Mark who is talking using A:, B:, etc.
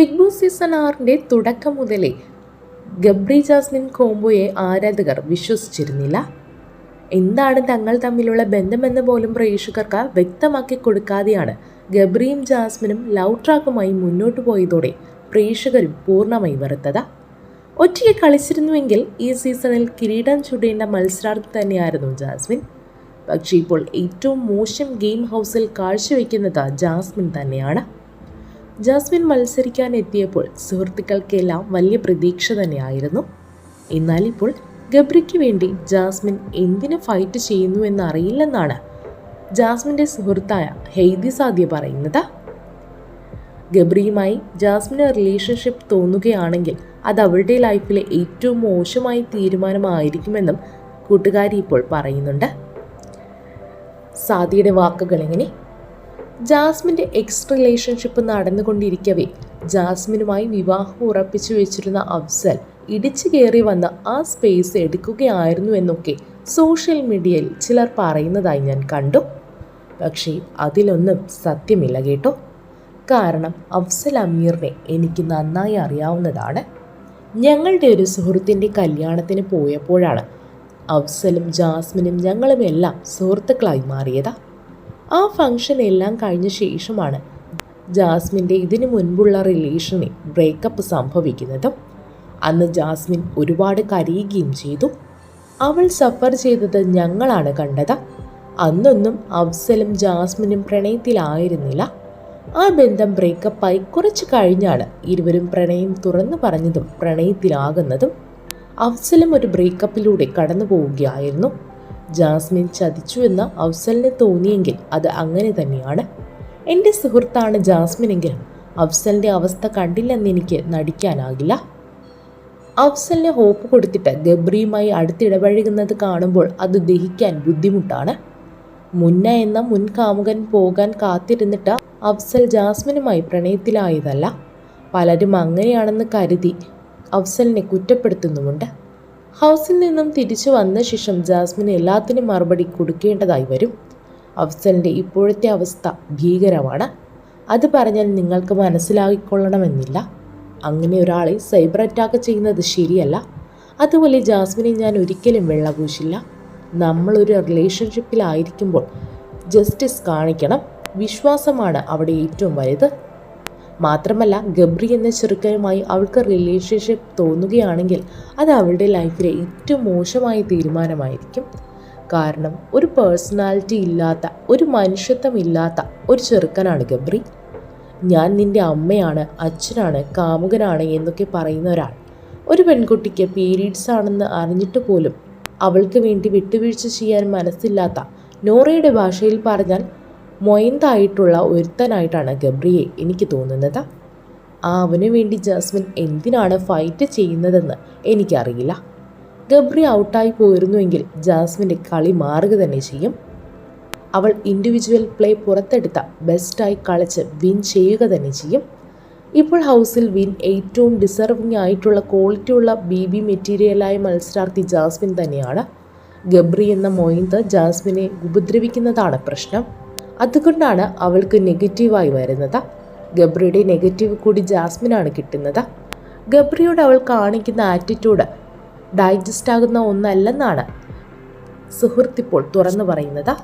A: Big boss season ആറിന്റെ തുടക്കം മുതലേ ഗബ്രി ജാസ്മിൻ കോംബോയെ ആരാധകർ വിശ്വസിച്ചിരുന്നില്ല. എന്താണ് തങ്ങൾ തമ്മിലുള്ള ബന്ധമെന്ന് പോലും പ്രേക്ഷകർക്ക് വ്യക്തമാക്കി കൊടുക്കാതെയാണ് ഗബ്രിയും ജാസ്മിനും ലവ് ട്രാക്കുമായി മുന്നോട്ട് പോയതോടെ പ്രേക്ഷകരും പൂർണമായി വെറുത്തത്. ഒറ്റയ്ക്ക് കളിച്ചിരുന്നുവെങ്കിൽ ഈ സീസണിൽ കിരീടം ചുടേണ്ട മത്സരാർത്ഥി തന്നെയായിരുന്നു ജാസ്മിൻ. പക്ഷേ ഇപ്പോൾ ഏറ്റവും മോശം ഗെയിം ഹൗസിൽ കാഴ്ചവെക്കുന്നത് ജാസ്മിൻ തന്നെയാണ്. ജാസ്മിൻ മത്സരിക്കാൻ എത്തിയപ്പോൾ സുഹൃത്തുക്കൾക്കെല്ലാം വലിയ പ്രതീക്ഷ തന്നെയായിരുന്നു. എന്നാലിപ്പോൾ ഗബ്രിക്ക് വേണ്ടി ജാസ്മിൻ എന്തിനു ഫൈറ്റ് ചെയ്യുന്നു എന്നറിയില്ലെന്നാണ് ജാസ്മിന്റെ സുഹൃത്തായ ഹെയ്ദി സാദ്യ പറയുന്നത്. ഗബ്രിയുമായി ജാസ്മിന് റിലേഷൻഷിപ്പ് തോന്നുകയാണെങ്കിൽ അത് അവളുടെ ലൈഫിലെ ഏറ്റവും മോശമായ തീരുമാനമായിരിക്കുമെന്നും കൂട്ടുകാരി ഇപ്പോൾ പറയുന്നുണ്ട്. സാദിയുടെ വാക്കുകൾ എങ്ങനെ ജാസ്മിന്റെ എക്സ് റിലേഷൻഷിപ്പ് നടന്നുകൊണ്ടിരിക്കവേ. ജാസ്മിനുമായി വിവാഹം ഉറപ്പിച്ചു വെച്ചിരുന്ന അഫ്സൽ ഇടിച്ചു കയറി വന്ന് ആ സ്പേസ് എടുക്കുകയായിരുന്നു എന്നൊക്കെ സോഷ്യൽ മീഡിയയിൽ ചിലർ പറയുന്നതായി ഞാൻ കണ്ടു. പക്ഷേ അതിലൊന്നും സത്യമില്ല കേട്ടോ. കാരണം അഫ്സൽ അമീറിനെ എനിക്ക് നന്നായി അറിയാവുന്നതാണ്. ഞങ്ങളുടെ ഒരു സുഹൃത്തിന്റെ കല്യാണത്തിന് പോയപ്പോഴാണ് അഫ്സലും ജാസ്മിനും ഞങ്ങളുമെല്ലാം സുഹൃത്തുക്കളായി മാറിയത്. ആ ഫംഗ്ഷൻ എല്ലാം കഴിഞ്ഞ ശേഷമാണ് ജാസ്മിന്റെ ഇതിനു മുൻപുള്ള റിലേഷനിൽ ബ്രേക്കപ്പ് സംഭവിക്കുന്നതും അന്ന് ജാസ്മിൻ ഒരുപാട് കരയുകയും ചെയ്തു. അവൾ സഫർ ചെയ്തത് ഞങ്ങളാണ് കണ്ടത്. അന്നൊന്നും അഫ്സലും ജാസ്മിനും പ്രണയത്തിലായിരുന്നില്ല. ആ ബന്ധം ബ്രേക്കപ്പായി കുറച്ച് കഴിഞ്ഞാണ് ഇരുവരും പ്രണയം തുറന്നു പറഞ്ഞതും പ്രണയത്തിലാകുന്നതും. അഫ്സലും ഒരു ബ്രേക്കപ്പിലൂടെ കടന്നു പോവുകയായിരുന്നു ജാസ്മിൻ ചതിച്ചു എന്ന് അഫ്സലിന് തോന്നിയെങ്കിൽ അത് അങ്ങനെ തന്നെയാണ്. എന്റെ സുഹൃത്താണ് ജാസ്മിനെങ്കിലും അഫ്സലിന്റെ അവസ്ഥ കണ്ടില്ലെന്ന് എനിക്ക് നടിക്കാനാകില്ല. അഫ്സലിന് ഹോപ്പ് കൊടുത്തിട്ട് ഗബ്രിയുമായി അടുത്തിടപഴകുന്നത് കാണുമ്പോൾ അത് ദഹിക്കാൻ ബുദ്ധിമുട്ടാണ്. മുന്ന എന്ന മുൻ കാമുകൻ പോകാൻ കാത്തിരുന്നിട്ട് അഫ്സൽ ജാസ്മിനുമായി പ്രണയത്തിലായതല്ല. പലരും അങ്ങനെയാണെന്ന് കരുതി അഫ്സലിനെ കുറ്റപ്പെടുത്തുന്നുമുണ്ട്. ഹൗസിൽ നിന്നും തിരിച്ചു വന്ന ശേഷം ജാസ്മിന് എല്ലാത്തിനും മറുപടി കൊടുക്കേണ്ടതായി വരും. അഫ്സലിന്റെ ഇപ്പോഴത്തെ അവസ്ഥ ഭീകരമാണ്. അത് പറഞ്ഞാൽ നിങ്ങൾക്ക് മനസ്സിലാക്കിക്കൊള്ളണമെന്നില്ല അങ്ങനെ ഒരാളെ സൈബർ അറ്റാക്ക് ചെയ്യുന്നത് ശരിയല്ല. അതുപോലെ ജാസ്മിനെ ഞാൻ ഒരിക്കലും വെള്ളപൂശില്ല. നമ്മളൊരു റിലേഷൻഷിപ്പിലായിരിക്കുമ്പോൾ ജസ്റ്റിസ് കാണിക്കണം. വിശ്വാസമാണ് അവിടെ ഏറ്റവും വലുത്. മാത്രമല്ല ഗബ്രി എന്ന ചെറുക്കനുമായി അവൾക്ക് റിലേഷൻഷിപ്പ് തോന്നുകയാണെങ്കിൽ അത് അവളുടെ ലൈഫിലെ ഏറ്റവും മോശമായ തീരുമാനമായിരിക്കും. കാരണം ഒരു പേഴ്സണാലിറ്റി ഇല്ലാത്ത ഒരു മനുഷ്യത്വമില്ലാത്ത ഒരു ചെറുക്കനാണ് ഗബ്രി. ഞാൻ നിന്റെ അമ്മയാണ് അച്ഛനാണ് കാമുകനാണ് എന്നൊക്കെ പറയുന്ന ഒരാൾ. ഒരു പെൺകുട്ടിക്ക് പീരീഡ്സ് ആണെന്ന് അറിഞ്ഞിട്ട് പോലും അവൾക്ക് വേണ്ടി വിട്ടുവീഴ്ച ചെയ്യാൻ മനസ്സില്ലാത്ത നോറയുടെ ഭാഷയിൽ പറഞ്ഞാൽ മൊയന്തായിട്ടുള്ള ഒരുത്തനായിട്ടാണ് ഗബ്രിയെ എനിക്ക് തോന്നുന്നത്. ആ അവന് വേണ്ടി ജാസ്മിൻ എന്തിനാണ് ഫൈറ്റ് ചെയ്യുന്നതെന്ന് എനിക്കറിയില്ല. ഗബ്രി ഔട്ടായി പോയിരുന്നുവെങ്കിൽ ജാസ്മിന്റെ കളി മാറുക തന്നെ ചെയ്യും. അവൾ ഇൻഡിവിജ്വൽ പ്ലേ പുറത്തെടുത്ത ബെസ്റ്റായി കളിച്ച് വിൻ ചെയ്യുക തന്നെ ചെയ്യും. ഇപ്പോൾ ഹൗസിൽ വിൻ ഏറ്റവും ഡിസർവിംഗ് ആയിട്ടുള്ള ക്വാളിറ്റിയുള്ള ബി ബി മെറ്റീരിയലായ മത്സരാർത്ഥി ജാസ്മിൻ തന്നെയാണ്. ഗബ്രി എന്ന മൊയിന്ത് ജാസ്മിനെ ഉപദ്രവിക്കുന്നതാണ് പ്രശ്നം. അതുകൊണ്ടാണ് അവൾക്ക് നെഗറ്റീവായി വരുന്നത്. ഗബ്രിയുടെ നെഗറ്റീവ് കൂടി ജാസ്മിനാണ് കിട്ടുന്നത്. ഗബ്രിയോട് അവൾ കാണിക്കുന്ന ആറ്റിറ്റ്യൂഡ് ഡൈജസ്റ്റ് ആകുന്ന ഒന്നല്ലെന്നാണ് സുഹൃത്തിപ്പോൾ തുറന്നു പറയുന്നത്.